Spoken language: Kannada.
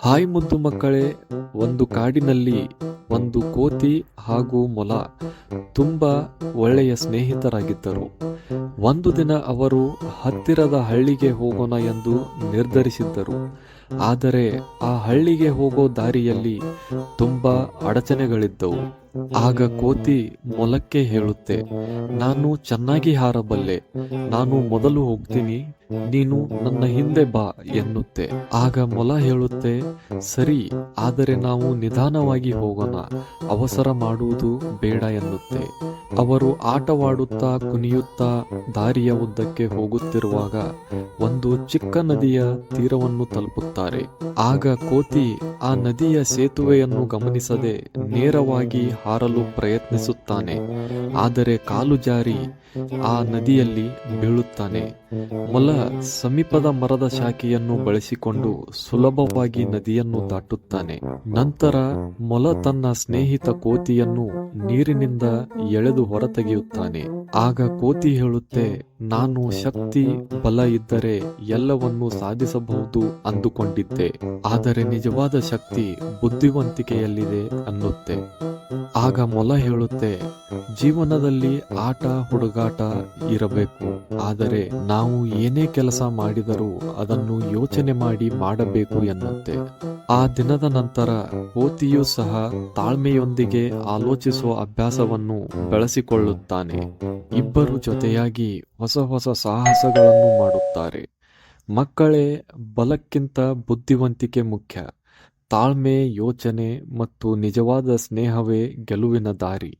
ಹಾಯ್ ಮುದ್ದು ಮಕ್ಕಳೇ, ಒಂದು ಕಾಡಿನಲ್ಲಿ ಒಂದು ಕೋತಿ ಹಾಗೂ ಮೊಲ ತುಂಬ ಒಳ್ಳೆಯ ಸ್ನೇಹಿತರಾಗಿದ್ದರು. ಒಂದು ದಿನ ಅವರು ಹತ್ತಿರದ ಹಳ್ಳಿಗೆ ಹೋಗೋಣ ಎಂದು ನಿರ್ಧರಿಸಿದ್ದರು. ಆದರೆ ಆ ಹಳ್ಳಿಗೆ ಹೋಗೋ ದಾರಿಯಲ್ಲಿ ತುಂಬ ಅಡಚಣೆಗಳಿದ್ದವು. ಆಗ ಕೋತಿ ಮೊಲಕ್ಕೆ ಹೇಳುತ್ತೆ, ನಾನು ಚೆನ್ನಾಗಿ ಹಾರಬಲ್ಲೆ, ನಾನು ಮೊದಲು ಹೋಗ್ತೀನಿ, ನೀನು ನನ್ನ ಹಿಂದೆ ಬಾ, ಎನ್ನುತ್ತೆ. ಆಗ ಮೊಲ ಹೇಳುತ್ತೆ, ಸರಿ, ಆದರೆ ನಾವು ನಿಧಾನವಾಗಿ ಹೋಗೋಣ, ಅವಸರ ಮಾಡುವುದು ಬೇಡ, ಎನ್ನುತ್ತೆ. ಅವರು ಆಟವಾಡುತ್ತಾ ಕುಣಿಯುತ್ತಾ ದಾರಿಯ ಉದ್ದಕ್ಕೆ ಹೋಗುತ್ತಿರುವಾಗ ಒಂದು ಚಿಕ್ಕ ನದಿಯ ತೀರವನ್ನು ತಲುಪುತ್ತಾರೆ. ಆಗ ಕೋತಿ ಆ ನದಿಯ ಸೇತುವೆಯನ್ನು ಗಮನಿಸದೆ ನೇರವಾಗಿ ಹಾರಲು ಪ್ರಯತ್ನಿಸುತ್ತಾನೆ. ಆದರೆ ಕಾಲು ಜಾರಿ ಆ ನದಿಯಲ್ಲಿ ಬೀಳುತ್ತಾನೆ. ಮೊಲ ಸಮೀಪದ ಮರದ ಶಾಖೆಯನ್ನು ಬಳಸಿಕೊಂಡು ಸುಲಭವಾಗಿ ನದಿಯನ್ನು ದಾಟುತ್ತಾನೆ. ನಂತರ ಮೊಲ ತನ್ನ ಸ್ನೇಹಿತ ಕೋತಿಯನ್ನು ನೀರಿನಿಂದ ಎಳೆದು ಹೊರತೆಗೆಯುತ್ತಾನೆ. ಆಗ ಕೋತಿ ಹೇಳುತ್ತೆ, ನಾನು ಶಕ್ತಿ, ಬಲ ಇದ್ದರೆ ಎಲ್ಲವನ್ನು ಸಾಧಿಸಬಹುದು ಅಂದುಕೊಂಡಿದ್ದೆ. ಆದರೆ ನಿಜವಾದ ಶಕ್ತಿ ಬುದ್ಧಿವಂತಿಕೆಯಲ್ಲಿದೆ ಅನ್ನುತ್ತೆ. ಆಗ ಮೊಲ ಹೇಳುತ್ತೆ, ಜೀವನದಲ್ಲಿ ಆಟ, ಹುಡುಗಾಟ ಇರಬೇಕು. ಆದರೆ ನಾವು ಏನೇ ಕೆಲಸ ಮಾಡಿದರೂ ಅದನ್ನು ಯೋಚನೆ ಮಾಡಿ ಮಾಡಬೇಕು ಎನ್ನುತ್ತೆ. ಆ ದಿನದ ನಂತರ ಕೋತಿಯೂ ಸಹ ತಾಳ್ಮೆಯೊಂದಿಗೆ ಆಲೋಚಿಸುವ ಅಭ್ಯಾಸವನ್ನು ಬೆಳೆಸಿಕೊಳ್ಳುತ್ತಾನೆ. ಇಬ್ಬರು ಜೊತೆಯಾಗಿ ಹೊಸ ಹೊಸ ಸಾಹಸಗಳನ್ನು ಮಾಡುತ್ತಾರೆ. ಮಕ್ಕಳೇ, ಬಲಕ್ಕಿಂತ ಬುದ್ಧಿವಂತಿಕೆ ಮುಖ್ಯ. ತಾಳ್ಮೆ ಯೋಚನೆ ಮತ್ತು ನಿಜವಾದ ಸ್ನೇಹವೇ ಗೆಲುವಿನ ದಾರಿ.